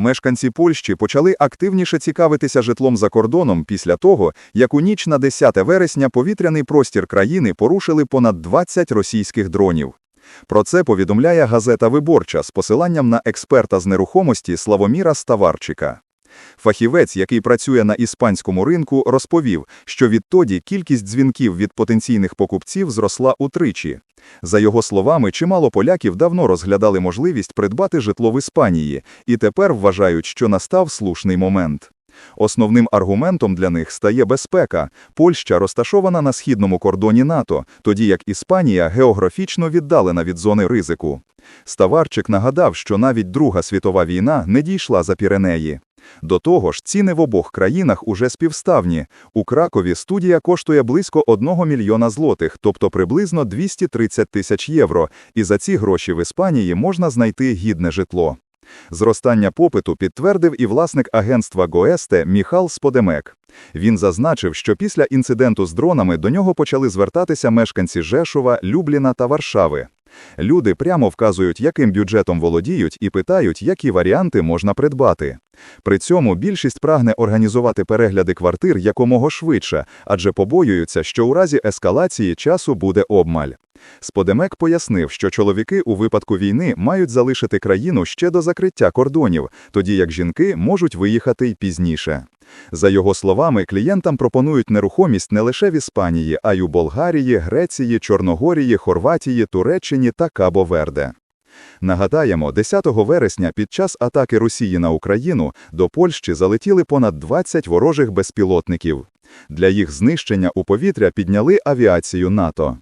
Мешканці Польщі почали активніше цікавитися житлом за кордоном після того, як у ніч на 10 вересня повітряний простір країни порушили понад 20 російських дронів. Про це повідомляє газета «Виборча» з посиланням на експерта з нерухомості Славоміра Ставарчика. Фахівець, який працює на іспанському ринку, розповів, що відтоді кількість дзвінків від потенційних покупців зросла утричі. За його словами, чимало поляків давно розглядали можливість придбати житло в Іспанії і тепер вважають, що настав слушний момент. Основним аргументом для них стає безпека. Польща розташована на східному кордоні НАТО, тоді як Іспанія географічно віддалена від зони ризику. Ставарчик нагадав, що навіть Друга світова війна не дійшла за Піренеї. До того ж, ціни в обох країнах уже співставні. У Кракові студія коштує близько 1 мільйона злотих, тобто приблизно 230 тисяч євро, і за ці гроші в Іспанії можна знайти гідне житло. Зростання попиту підтвердив і власник агентства Гоесте Міхал Сподемек. Він зазначив, що після інциденту з дронами до нього почали звертатися мешканці Жешова, Любліна та Варшави. Люди прямо вказують, яким бюджетом володіють, і питають, які варіанти можна придбати. При цьому більшість прагне організувати перегляди квартир якомога швидше, адже побоюються, що у разі ескалації часу буде обмаль. Сподемек пояснив, що чоловіки у випадку війни мають залишити країну ще до закриття кордонів, тоді як жінки можуть виїхати й пізніше. За його словами, клієнтам пропонують нерухомість не лише в Іспанії, а й у Болгарії, Греції, Чорногорії, Хорватії, Туреччині та Кабо-Верде. Нагадаємо, 10 вересня під час атаки Росії на Україну до Польщі залетіли понад 20 ворожих безпілотників. Для їх знищення у повітря підняли авіацію НАТО.